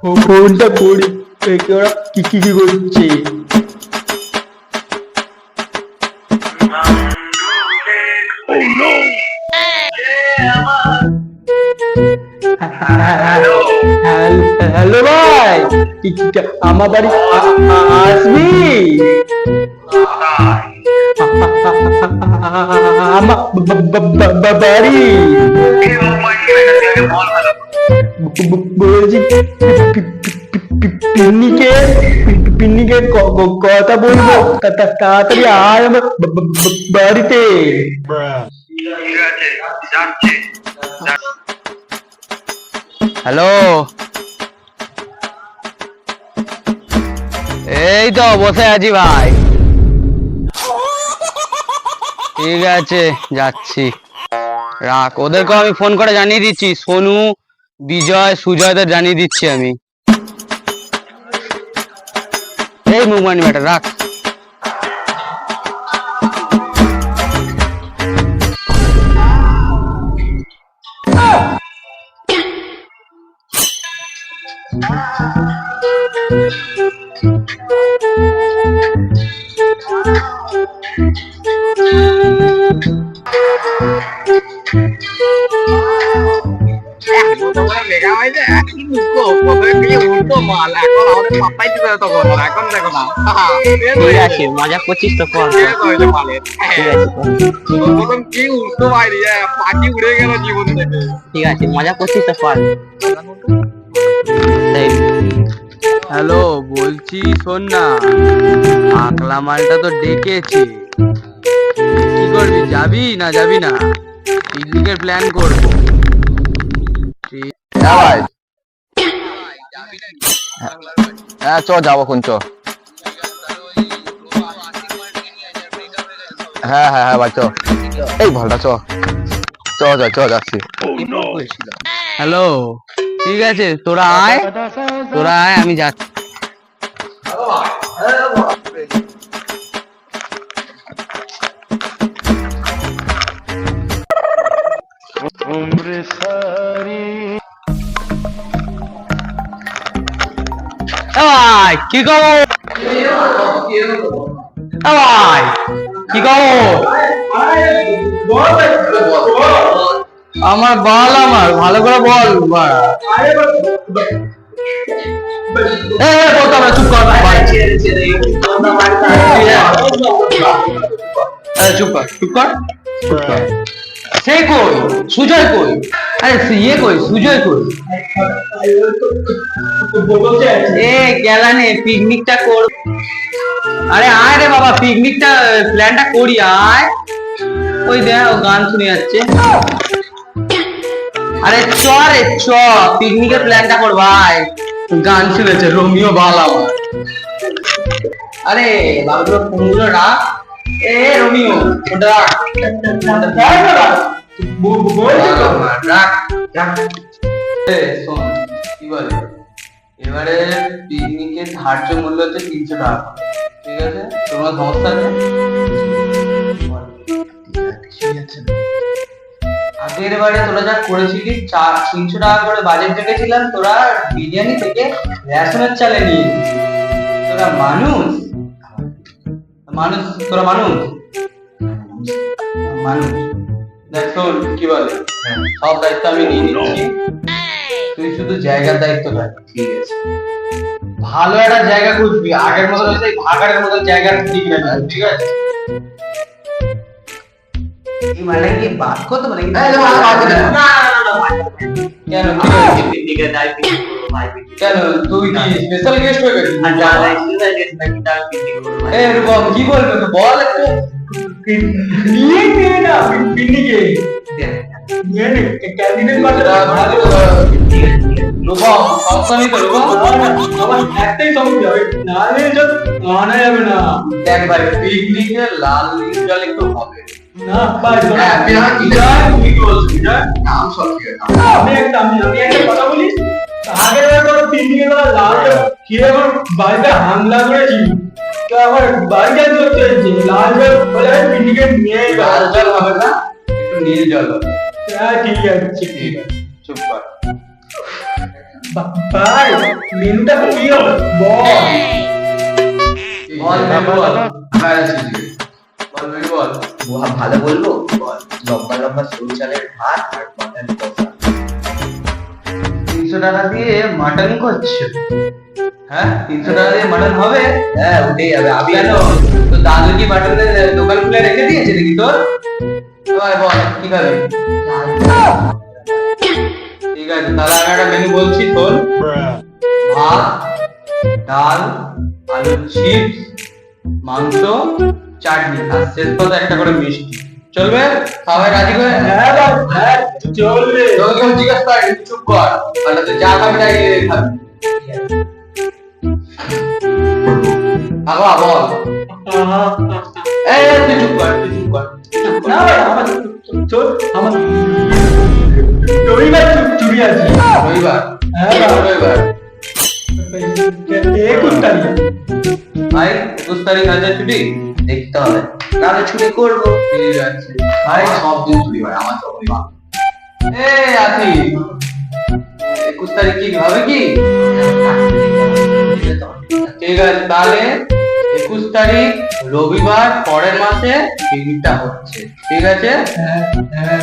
ফোনটা করি ওরা কি কি কি করছে। হ্যালো ভাই আমার বাড়ি আসবি? আমার বাড়ি। বলছি পিন্নিকে কথা বলব। তাড়াতাড়ি আয় আমার বাড়িতে। হ্যালো। এই তো, বসে আছি ভাই। ঠিক আছে, যাচ্ছি। রাখ ওদেরকে আমি ফোন করে জানিয়ে দিচ্ছি। সোনু বিজয় সুজয়দের জানিয়ে দিচ্ছি আমি। এই মুভমেন্ট ম্যাটার রাখ। ঠিক আছে মজা করছিস তো ঠিক আছে মজা করছিস তো এই, হ্যালো বলছি শোন না আকলা মালটা তো ডেকেছি। কি করবি যাবি না যাবি না? পিকনিকের প্ল্যান করব। হ্যাঁ ভাই। হ্যাঁ চ যাব কোন চ হ্যাঁ হ্যাঁ হ্যাঁ ভাই চ এই ভালটা চ চ যা চ যাচ্ছি। হ্যালো ঠিক আছে তোরা আয়। তোরা আয় আমি যাচ্ছি। ভাই কি খবর ভাই কি খবর আমার বল আমার ভালো করে বল চুপ কর চুপ কর চুপ কর চুপ কর। সে কই? সুজয় কই? আরে ইয়ে কই? সুজয় কই? এ গেলানে পিকনিকটা কর। আরে আয় রে বাবা, পিকনিকটা প্ল্যানটা করি, আয়। ওই দেখ, ও গান শুনে যাচ্ছে। আরে চ রে, চ, পিকনিকের প্ল্যানটা কর, ভাই। গান শুনেছে, রোমিও বালা আরে বাবুগুলো ফোনগুলো রাখ? এবারে পিকনিকের ধার্য মূল্য হচ্ছে তিনশো টাকা ঠিক আছে? তোমার সমস্যা আগের বারে তোরা যা করেছিলি চার তিনশো টাকা করে বাজেট রেখেছিলাম, তোরা বিরিয়ানি থেকে রেশনের চালে নিয়ে তোরা মানুষ? মানুষ তোরা মানুষ মানুষ দেখ শোন কি বলে সব দায়িত্ব আমি নিয়ে নিচ্ছি তুই শুধু জায়গার দায়িত্ব রাখ ঠিক আছে ভালো একটা জায়গা খুঁজবি আগের মতো হচ্ছে ভাগাড়ের মতো জায়গা ঠিক না ঠিক আছে এই মানে কি বাদ করতে মানে কি? না, না। কেন হয়েছে? পিকনিকে যাই, পিকনিক করব ভাই, পিকনিক। কেন তুই কি স্পেশাল গেস্ট হয়ে গেছিস আর যা যাই, শুধু যাই, গেছি নাকি, তাও পিকনিক করব ভাই। এ রূপম কি বলবি তো বল একটু নিয়ে নিয়ে না পিন্নিকে নিয়ে নে ক্যান্ডিডেট মাঠে ঠিক আছে, ঠিক আছে। রূপম সবসময় তো রূপম আমার একটাই সমস্যা ওই না নিয়ে যত আনা যাবে না দেখ ভাই পিকনিকে লাল নীল জল একটু হবে না ভাই শোনো। হ্যাঁ, তুই আমার বিজয়, তুমি কি বলছো বিজয়? নাম সব ঠিক আছে। আমি একটা আমি আমি একটা কথা বলি আগের বার তোর পিন্নিকে লাল খেয়ে আমার বাড়িতে হামলা করেছি? তো আমার বাড়িতে চলছে লাল জল বলে আমি পিন্নিকে নিয়ে লাল জল হবে না একটু নীল জল হবে। হ্যাঁ ঠিক আছে ঠিক আছে। চুপ কর। ভাই মেনুটা কি হবে? বল। বল বল। হ্যাঁ বল বল। ভালো বলব? বল লম্বা লম্বা সরু চালের ভাত আর মাটন কষা। টাকা দিয়ে মাটন করছ হ্যাঁ তিনশো টাকা দিয়ে মাটন হবে? হ্যাঁ আমি তো দাদু কি মাটনের দোকান খুলে রেখে দিয়েছে নাকি তোর? বল, কি ঠিক আছে, তাহলে আমি একটা মেনু বলছি তোর। ভাত, ডাল আলুর চিপস মাংস, চাটনি। আর শেষ কথা একটা করে মিষ্টি। চলবে সবাই রাজি করে হ্যাঁ ভাই হ্যাঁ চলবে তোকে কেউ জিজ্ঞাসা করে তুই চুপ কর তাহলে তুই যা খাবি তাই খাবি আগা বল এই তুই চুপ কর তুই চুপ কর চুপ কর। না ভাই আমার চল আমার রবিবার ছুটি ছুটি আছে রবিবার হ্যাঁ ভাই। রবিবার একুশ তারিখ ভাই একুশ তারিখ আছে ছুটি দেখতে হবে। নাহলে ছুটি করব। ঠিক আছে। ভাই, সব দিন ছুটি হয়, আমার তো এ একুশ তারিখ কি, হবে কি? ঠিক আছে, তাহলে একুশ তারিখ রবিবার পরের মাসে হচ্ছে। ঠিক আছে? হ্যাঁ হ্যাঁ।